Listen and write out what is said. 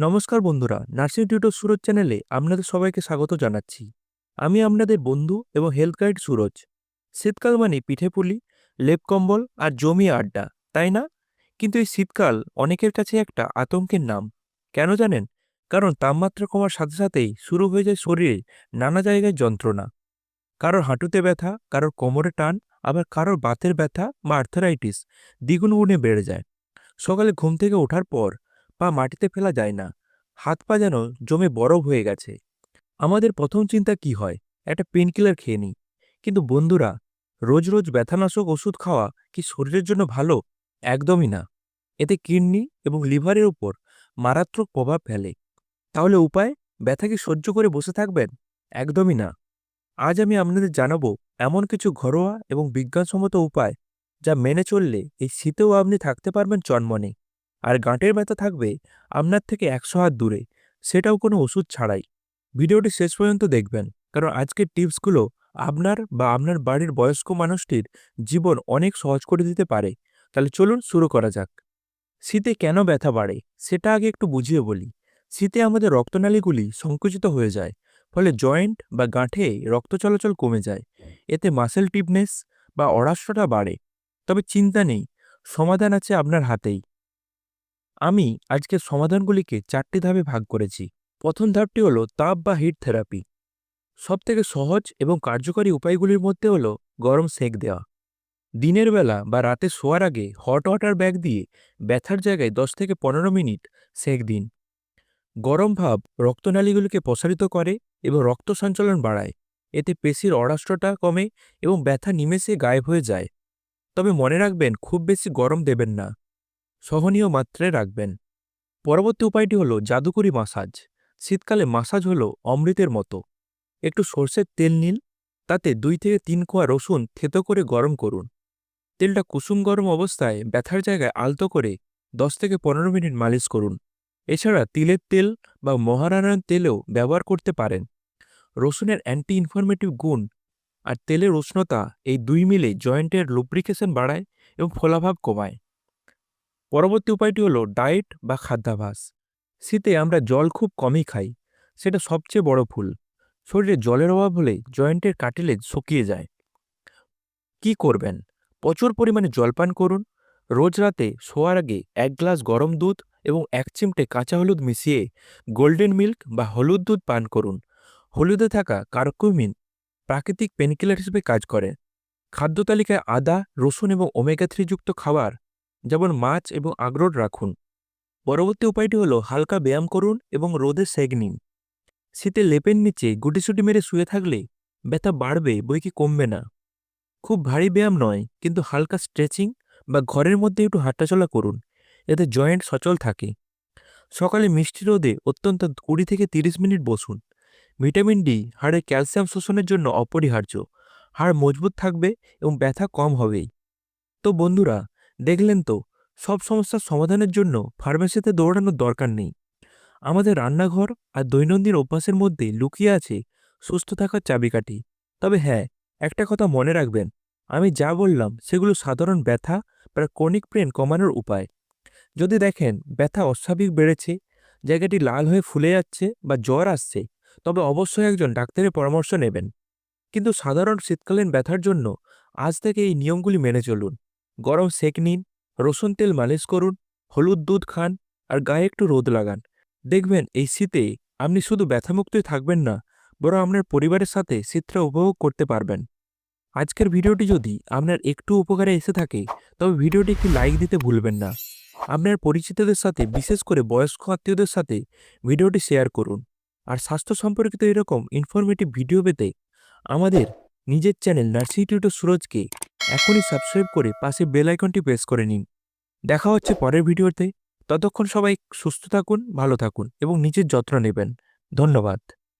নমস্কার বন্ধুরা, nursing tutor Suraj চ্যানেলে আপনাদের সবাইকে স্বাগত জানাচ্ছি। আমি আপনাদের বন্ধু এবং হেলথ গাইড সুরজ। শীতকাল মানে পিঠে পুলি, লেপ কম্বল আর জমি আড্ডা, তাই না? কিন্তু এই শীতকাল অনেকের কাছে একটা আতঙ্কের নাম। কেন জানেন? কারণ তাপমাত্রা কমার সাথে সাথেই শুরু হয়ে যায় শরীরে নানা জায়গায় যন্ত্রণা। কারোর হাঁটুতে ব্যথা, কারোর কোমরে টান, আবার কারোর বাতের ব্যথা বা আর্থারাইটিস দ্বিগুণ গুণে বেড়ে যায়। সকালে ঘুম থেকে ওঠার পর পা মাটিতে ফেলা যায় না। হাত পা যেন জমে বরফ হয়ে গেছে। আমাদের প্রথম চিন্তা কি হয়? একটা পেনকিলার খেয়ে নিই। কিন্তু বন্ধুরা, রোজ রোজ ব্যথানাশক ওষুধ খাওয়া কি শরীরের জন্য ভালো? একদমই না। এতে কিডনি এবং লিভারের উপর মারাত্মক প্রভাব ফেলে। তাহলে উপায়? ব্যথাকে সহ্য করে বসে থাকবেন? একদমই না। আজ আমি আপনাদের জানাব এমন কিছু ঘরোয়া এবং বিজ্ঞানসম্মত উপায় যা মেনে চললে এই শীতেও আপনি থাকতে পারবেন চনমনে। আর গাঁটের ব্যথা থাকবে আপনার থেকে একশো হাত দূরে। সেটাও কোনো ওষুধ ছাড়াই। ভিডিওটি শেষ পর্যন্ত দেখবেন, কারণ আজকের টিপসগুলো আপনার বা আপনার বাড়ির বয়স্ক মানুষটির জীবন অনেক সহজ করে দিতে পারে। তাহলে চলুন শুরু করা যাক। শীতে কেন ব্যথা বাড়ে, সেটা আগে একটু বুঝিয়ে বলি। শীতে আমাদের রক্তনালীগুলি সংকুচিত হয়ে যায়, ফলে জয়েন্ট বা গাঁঠে রক্ত চলাচল কমে যায়। এতে মাসেল টিপনেস বা অরাষ্ট্রটা বাড়ে। তবে চিন্তা নেই, সমাধান আছে আপনার হাতেই। আমি আজকে সমাধানগুলিকে চারটি ধাপে ভাগ করেছি। প্রথম ধাপটি হলো তাপ বা হিট থেরাপি। সবথেকে সহজ এবং কার্যকরী উপায়গুলির মধ্যে হলো গরম সেঁক দেওয়া। দিনের বেলা বা রাতে শোয়ার আগে হট ওয়াটার ব্যাগ দিয়ে ব্যথার জায়গায় দশ থেকে পনেরো মিনিট সেঁক দিন। গরম ভাব রক্তনালীগুলিকে প্রসারিত করে এবং রক্ত সঞ্চালন বাড়ায়। এতে পেশির অরাষ্ট্রটা কমে এবং ব্যথা নিমেষে গায়েব হয়ে যায়। তবে মনে রাখবেন, খুব বেশি গরম দেবেন না। সহনীয় মাত্রায় রাখবেন। পরবর্তী উপায়টি হলো জাদুকরি মাসাজ। শীতকালে মাসাজ হলো অমৃতের মতো। একটু সর্ষের তেল নিন, তাতে দুই থেকে তিন কোয়া রসুন থেতো করে গরম করুন। তেলটা কুসুম গরম অবস্থায় ব্যথার জায়গায় আলতো করে দশ থেকে পনেরো মিনিট মালিশ করুন। এছাড়া তিলের তেল বা মহারানার তেলেও ব্যবহার করতে পারেন। রসুনের অ্যান্টি ইনফরমেটিভ গুণ আর তেলের উষ্ণতা এই দুই মিলে জয়েন্টের লুব্রিকেশন বাড়ায় এবং ফোলাভাব কমায়। পরবর্তী উপায়টি হলো ডায়েট বা খাদ্যাভাস শীতে আমরা জল খুব কমই খাই, সেটা সবচেয়ে বড় ভুল। শরীরে জলের অভাব হলে জয়েন্টের কাটিলেজ শুকিয়ে যায়। কি করবেন? প্রচুর পরিমাণে জল পান করুন। রোজ রাতে শোয়ার আগে এক গ্লাস গরম দুধ এবং এক চিমটে কাঁচা হলুদ মিশিয়ে গোল্ডেন মিল্ক বা হলুদ দুধ পান করুন। হলুদে থাকা কার্কুমিন প্রাকৃতিক পেনকিলার হিসেবে কাজ করে। খাদ্য তালিকায় আদা, রসুন এবং ওমেগা থ্রি যুক্ত খাবার যেমন মাছ এবং আগ্রোট রাখুন। পরবর্তী উপায়টি হলো হালকা ব্যায়াম করুন এবং রোদে সেক নিন। শীতে লেপের নিচে গুটিসুটি মেরে শুয়ে থাকলে ব্যথা বাড়বে, বই কি কমবে না। খুব ভারী ব্যায়াম নয়, কিন্তু হালকা স্ট্রেচিং বা ঘরের মধ্যে একটু হাঁটাচলা করুন, এতে জয়েন্ট সচল থাকে। সকালে মিষ্টি রোদে অত্যন্ত কুড়ি থেকে তিরিশ মিনিট বসুন। ভিটামিন ডি হাড়ের ক্যালসিয়াম শোষণের জন্য অপরিহার্য। হাড় মজবুত থাকবে এবং ব্যথা কম হবেই। তো বন্ধুরা দেখলেন তো, সব সমস্যার সমাধানের জন্য ফার্মেসিতে দৌড়ানোর দরকার নেই। আমাদের রান্নাঘর আর দৈনন্দিন অভ্যাসের মধ্যে লুকিয়ে আছে সুস্থ থাকার চাবিকাঠি। তবে হ্যাঁ একটা কথা মনে রাখবেন, আমি যা বললাম সেগুলো সাধারণ ব্যথা বা ক্রনিক পেন কমানোর উপায়। যদি দেখেন ব্যথা অস্বাভাবিক বেড়েছে, জায়গাটি লাল হয়ে ফুলে যাচ্ছে বা জ্বর আসছে, তবে অবশ্যই একজন ডাক্তারের পরামর্শ নেবেন। কিন্তু সাধারণ শীতকালীন ব্যথার জন্য আজ থেকে এই নিয়মগুলি মেনে চলুন। গরম সেক নিন, রসুন তেল মালিশ করুন, হলুদ দুধ খান আর গায়ে একটু রোদ লাগান। দেখবেন এই শীতে আপনি শুধু ব্যথামুক্তই থাকবেন না, বরং আপনার পরিবারের সাথে শীতটা উপভোগ করতে পারবেন। আজকের ভিডিওটি যদি আপনার একটু উপকারে এসে থাকে, তবে ভিডিওটি একটি লাইক দিতে ভুলবেন না। আপনার পরিচিতদের সাথে, বিশেষ করে বয়স্ক আত্মীয়দের সাথে ভিডিওটি শেয়ার করুন। আর স্বাস্থ্য সম্পর্কিত এরকম ইনফরমেটিভ ভিডিও পেতে আমাদের নিজের চ্যানেল নার্সিং টিউটর সুরজকে এখনই সাবস্ক্রাইব করে পাশে বেল আইকনটি প্রেস করে নিন। দেখা হচ্ছে পরের ভিডিওতে ততক্ষণ সবাই সুস্থ থাকুন, ভালো থাকুন এবং নিজের যত্ন নেবেন। ধন্যবাদ।